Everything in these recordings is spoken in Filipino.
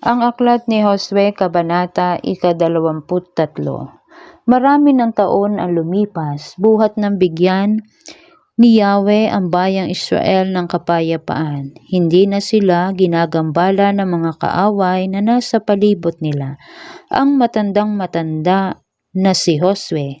Ang aklat ni Josue Kabanata Ikadalawamput-tatlo Marami ng taon ang lumipas, buhat ng bigyan ni Yahweh ang bayang Israel ng kapayapaan. Hindi na sila ginagambala ng mga kaaway na nasa palibot nila. Ang matandang matanda na si Josue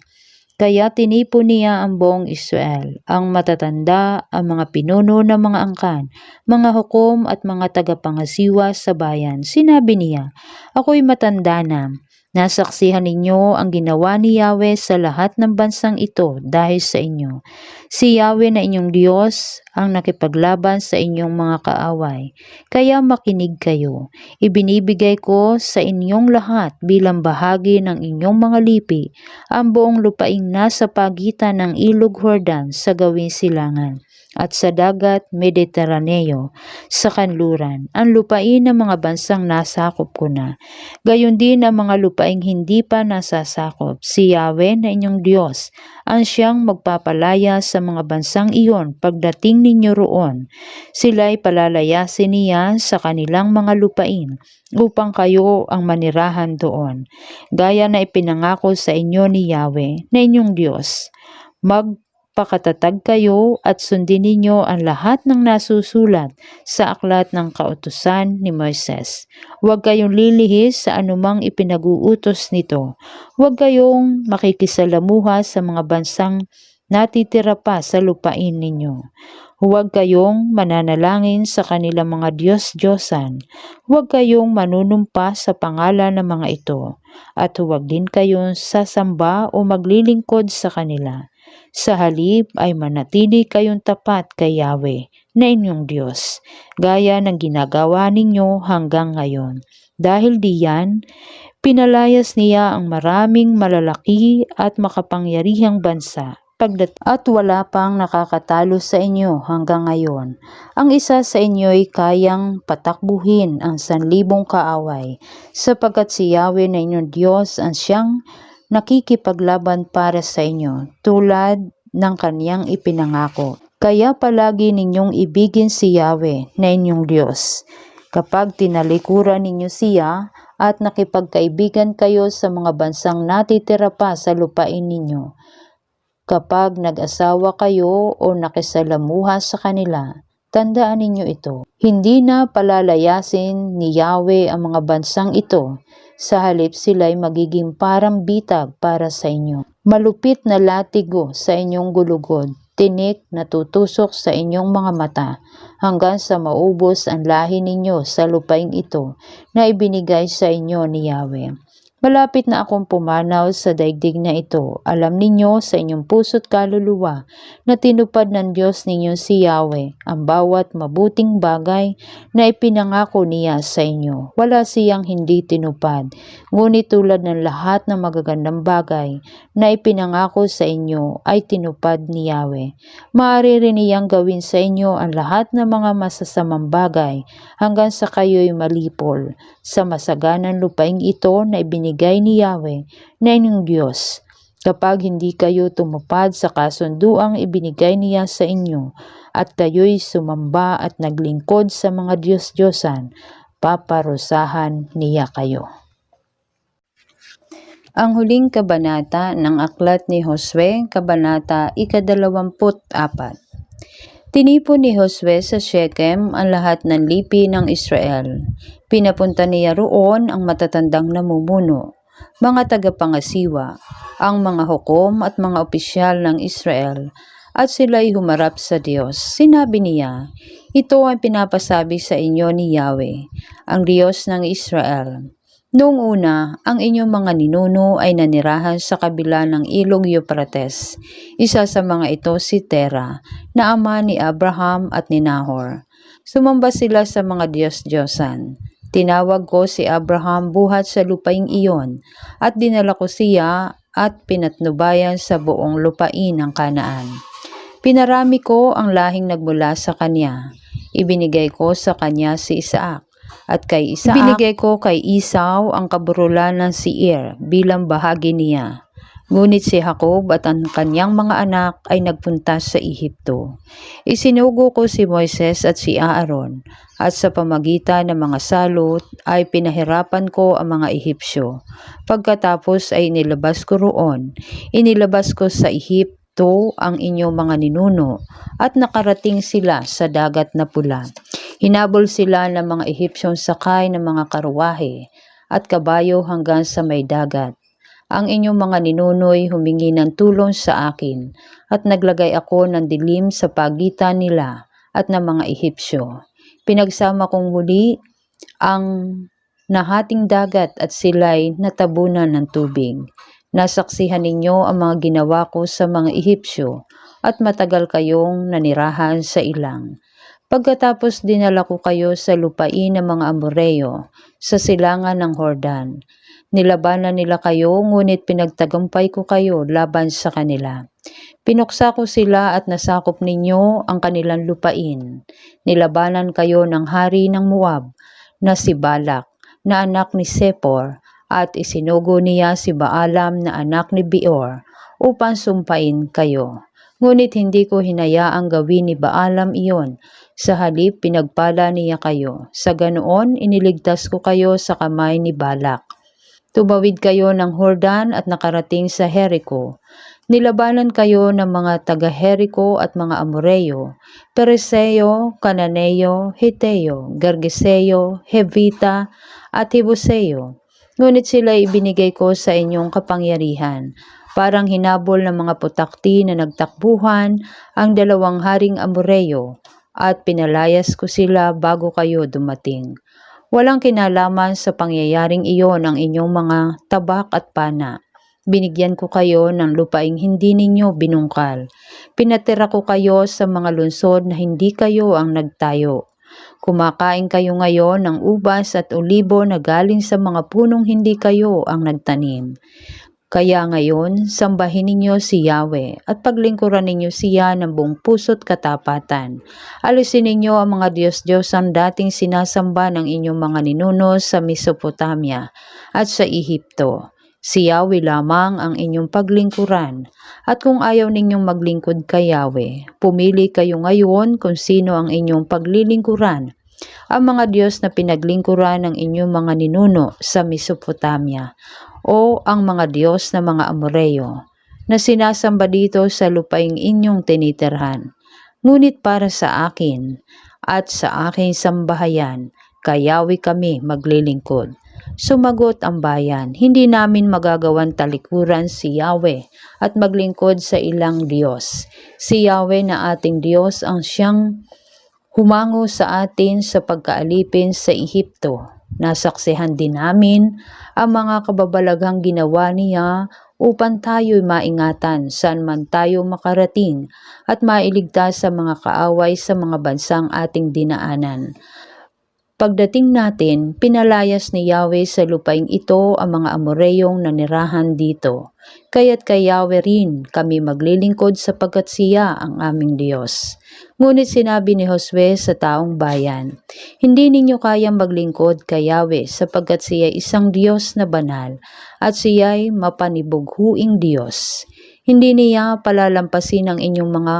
kaya tinipon niya ang buong Israel, ang matatanda, ang mga pinuno ng mga angkan, mga hukom at mga tagapangasiwa sa bayan. Sinabi niya, Ako'y matanda na. Nasaksihan ninyo ang ginawa ni Yahweh sa lahat ng bansang ito dahil sa inyo. Si Yahweh na inyong Diyos ang nakipaglaban sa inyong mga kaaway. Kaya makinig kayo. Ibinibigay ko sa inyong lahat bilang bahagi ng inyong mga lipi ang buong lupaing nasa pagitan ng ilog Jordan sa gawing silangan at sa dagat Mediteraneo sa kanluran, ang lupain ng mga bansang nasakop ko na. Gayon din ang mga lupaing hindi pa nasasakop. Si Yahweh na inyong Diyos ang siyang magpapalaya sa mga bansang iyon pagdating ninyo roon. Sila'y palalayasin niya sa kanilang mga lupain upang kayo ang manirahan doon. Gaya na ipinangako sa inyo ni Yahweh na inyong Diyos. Mag Pakatatag kayo at sundin ninyo ang lahat ng nasusulat sa aklat ng kautusan ni Moises. Huwag kayong lilihis sa anumang ipinag-uutos nito. Huwag kayong makikisalamuha sa mga bansang natitira pa sa lupain ninyo. Huwag kayong mananalangin sa kanilang mga Diyos-Diyosan. Huwag kayong manunumpa sa pangalan ng mga ito. At huwag din kayong sasamba o maglilingkod sa kanila sa halip ay manatili kayong tapat kay Yahweh na inyong Diyos, gaya ng ginagawa ninyo hanggang ngayon. Dahil diyan, pinalayas niya ang maraming malalaki at makapangyarihang bansa pagdat at wala pang nakakatalo sa inyo hanggang ngayon. Ang isa sa inyo ay kayang patakbuhin ang sanlibong kaaway, sapagkat si Yahweh na inyong Diyos ang siyang nakikipaglaban para sa inyo tulad ng kaniyang ipinangako. Kaya palagi ninyong ibigin si Yahweh na inyong Diyos. Kapag tinalikuran ninyo siya at nakipagkaibigan kayo sa mga bansang natitira pa sa lupain ninyo, kapag nag-asawa kayo o nakisalamuha sa kanila, tandaan ninyo ito. Hindi na palalayasin ni Yahweh ang mga bansang ito sa halip sila'y magiging parang bitag para sa inyo. Malupit na latigo sa inyong gulugod, tinik na tutusok sa inyong mga mata, hanggang sa maubos ang lahi ninyo sa lupaing ito na ibinigay sa inyo ni Yahweh. Malapit na akong pumanaw sa daigdig na ito. Alam ninyo sa inyong puso't kaluluwa na tinupad ng Diyos ninyo si Yahweh ang bawat mabuting bagay na ipinangako niya sa inyo. Wala siyang hindi tinupad. Ngunit tulad ng lahat ng magagandang bagay na ipinangako sa inyo ay tinupad ni Yahweh. Maaari rin niyang gawin sa inyo ang lahat ng mga masasamang bagay hanggang sa kayo'y malipol sa masaganang lupaing ito na ibinigay ni Yahweh na inyong Diyos. Kapag hindi kayo tumupad sa kasunduang ibinigay niya sa inyo at kayo'y sumamba at naglingkod sa mga Diyos-Diyosan, paparusahan niya kayo. Ang huling kabanata ng aklat ni Josue, kabanata ikadalawamput apat. Tinipon ni Josue sa Shechem ang lahat ng lipi ng Israel. Pinapunta niya roon ang matatandang namumuno, mga tagapangasiwa, ang mga hukom at mga opisyal ng Israel, at sila'y humarap sa Diyos. Sinabi niya, Ito ang pinapasabi sa inyo ni Yahweh, ang Diyos ng Israel. Noong una, ang inyong mga ninuno ay nanirahan sa kabila ng ilog Euphrates. Isa sa mga ito si Tera, na ama ni Abraham at ni Nahor. Sumamba sila sa mga Diyos-Diyosan. Tinawag ko si Abraham buhat sa lupaing iyon at dinala ko siya at pinatnubayan sa buong lupain ng Kanaan. Pinarami ko ang lahing nagmula sa kanya. Ibinigay ko sa kanya si Isaac at kay Isaac, binigay ko kay Isaw ang kaburulan ng Seir bilang bahagi niya. Ngunit si Jacob at ang kanyang mga anak ay nagpunta sa Ehipto. Isinugo ko si Moises at si Aaron, at sa pamagitan ng mga salot ay pinahirapan ko ang mga Ehipsyo. Pagkatapos ay inilabas ko roon, inilabas ko sa Ehipto ang inyong mga ninuno, at nakarating sila sa dagat na pula. Hinabol sila ng mga Ehipsyong sakay ng mga karwahe at kabayo hanggang sa may dagat ang inyong mga ninunoy humingi ng tulong sa akin at naglagay ako ng dilim sa pagitan nila at ng mga Ehipsyo. Pinagsama kong muli ang nahating dagat at sila'y natabunan ng tubig. Nasaksihan ninyo ang mga ginawa ko sa mga Ehipsyo at matagal kayong nanirahan sa ilang. Pagkatapos dinala ko kayo sa lupain ng mga Amoreo sa silangan ng Hordan. Nilabanan nila kayo, ngunit pinagtagumpay ko kayo laban sa kanila. Pinuksa ko sila at nasakop ninyo ang kanilang lupain. Nilabanan kayo ng hari ng Moab na si Balak, na anak ni Sepor, at isinugo niya si Baalam na anak ni Beor upang sumpain kayo. Ngunit hindi ko hinayaang gawin ni Baalam iyon. Sa halip, pinagpala niya kayo. Sa ganoon, iniligtas ko kayo sa kamay ni Balak. Tumawid kayo ng Hordan at nakarating sa Jericho. Nilabanan kayo ng mga taga-Jericho at mga Amoreo, Pereseo, Cananeo, Hiteo, Gergeseo, Hevita, at Hibuseo. Ngunit sila ibinigay ko sa inyong kapangyarihan. Parang hinabol ng mga putakti na nagtakbuhan ang dalawang haring Amoreo at pinalayas ko sila bago kayo dumating. Walang kinalaman sa pangyayaring iyon ang inyong mga tabak at pana. Binigyan ko kayo ng lupaing hindi ninyo binungkal. Pinatira ko kayo sa mga lungsod na hindi kayo ang nagtayo. Kumakain kayo ngayon ng ubas at olibo na galing sa mga punong hindi kayo ang nagtanim. Kaya ngayon, sambahin ninyo si Yahweh at paglingkuran ninyo siya ng buong puso't katapatan. Alisin ninyo ang mga Diyos-Diyos ang dating sinasamba ng inyong mga ninuno sa Mesopotamia at sa Ehipto. Si Yahweh lamang ang inyong paglingkuran. At kung ayaw ninyong maglingkod kay Yahweh, pumili kayo ngayon kung sino ang inyong paglilingkuran ang mga Diyos na pinaglingkuran ng inyong mga ninuno sa Mesopotamia o ang mga Diyos na mga Amoreo na sinasamba dito sa lupaing inyong tinitirhan. Ngunit para sa akin at sa aking sambahayan, kayawi kami maglilingkod. Sumagot ang bayan, hindi namin magagawan talikuran si Yahweh at maglingkod sa ilang Diyos. Si Yahweh na ating Diyos ang siyang humango sa atin sa pagkaalipin sa Ehipto. Nasaksihan din namin ang mga kababalaghang ginawa niya upang tayo'y maingatan saan man tayo makarating at mailigtas sa mga kaaway sa mga bansang ating dinaanan. Pagdating natin, pinalayas ni Yahweh sa lupaing ito ang mga Amoreyong nanirahan dito. Kaya't kay Yahweh rin kami maglilingkod sapagkat siya ang aming Diyos. Ngunit sinabi ni Josue sa taong bayan, Hindi ninyo kayang maglingkod kay Yahweh sapagkat siya isang Diyos na banal at siya'y mapanibughuing Diyos. Hindi niya palalampasin ang inyong mga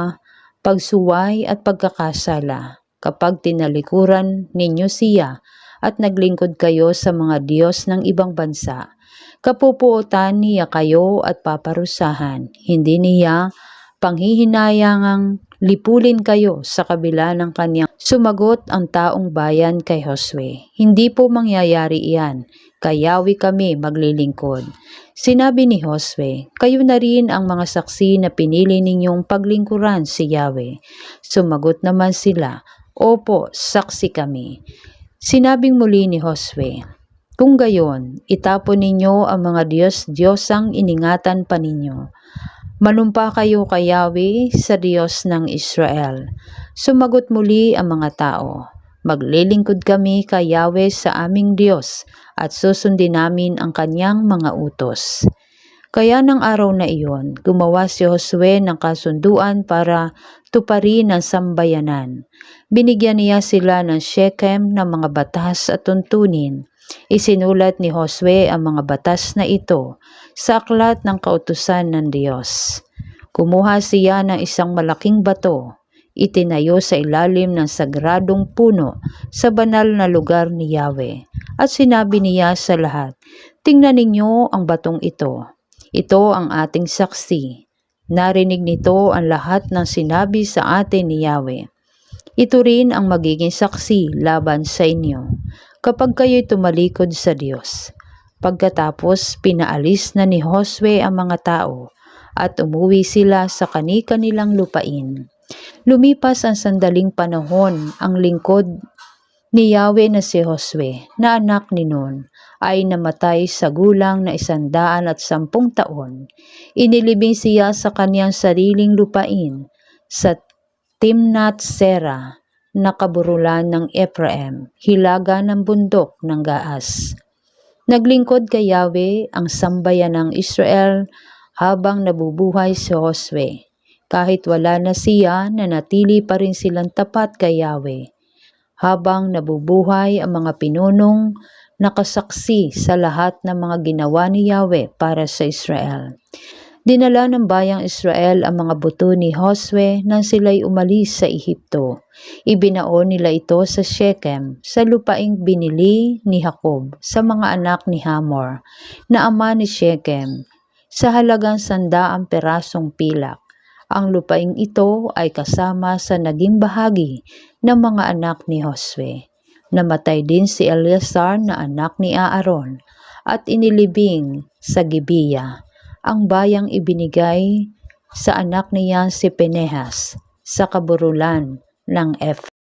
pagsuway at pagkakasala kapag tinalikuran ninyo siya at naglingkod kayo sa mga Diyos ng ibang bansa. Kapupuotan niya kayo at paparusahan. Hindi niya panghihinayangang lipulin kayo sa kabila ng kanyang sumagot ang taong bayan kay Josue. Hindi po mangyayari iyan, kayawi kami maglilingkod. Sinabi ni Josue, kayo na rin ang mga saksi na pinili ninyong paglingkuran si Yahweh. Sumagot naman sila, Opo, saksi kami. Sinabing muli ni Josue, Kung gayon, itapon ninyo ang mga Diyos-Diyosang iningatan pa ninyo. Manumpa kayo kay Yahweh sa Diyos ng Israel. Sumagot muli ang mga tao, Maglilingkod kami kay Yahweh sa aming Diyos at susundin namin ang kanyang mga utos. Kaya ng araw na iyon, gumawa si Josue ng kasunduan para tuparin ang sambayanan. Binigyan niya sila ng Shechem ng mga batas at tuntunin Isinulat ni Josue ang mga batas na ito sa aklat ng kautusan ng Diyos. Kumuha siya ng isang malaking bato, itinayo sa ilalim ng sagradong puno sa banal na lugar ni Yahweh. At sinabi niya sa lahat, Tingnan ninyo ang batong ito. Ito ang ating saksi. Narinig nito ang lahat ng sinabi sa atin ni Yahweh. Ito rin ang magiging saksi laban sa inyo kapag kayo'y tumalikod sa Diyos. Pagkatapos, pinaalis na ni Josue ang mga tao at umuwi sila sa kani-kanilang lupain. Lumipas ang sandaling panahon, ang lingkod ni Yahweh na si Josue, na anak ni Nun, ay namatay sa gulang na isandaan at sampung taon. Inilibing siya sa kanyang sariling lupain sa Timnat Sera, na kaburulan ng Ephraim, hilaga ng bundok ng Gaas. Naglingkod kay Yahweh ang sambayan ng Israel habang nabubuhay si Josue. Kahit wala na siya, nanatili pa rin silang tapat kay Yahweh. Habang nabubuhay ang mga pinunong nakasaksi sa lahat ng mga ginawa ni Yahweh para sa Israel. Dinala ng bayang Israel ang mga buto ni Josue nang sila'y umalis sa Ehipto. Ibinaon nila ito sa Shechem, sa lupaing binili ni Jacob sa mga anak ni Hamor, na ama ni Shechem, sa halagang sandaang perasong pilak. Ang lupaing ito ay kasama sa naging bahagi ng mga anak ni Josue. Namatay din si Eleazar na anak ni Aaron at inilibing sa Gibeah ang bayang ibinigay sa anak niya si Penehas sa kaburulan ng Ephraim.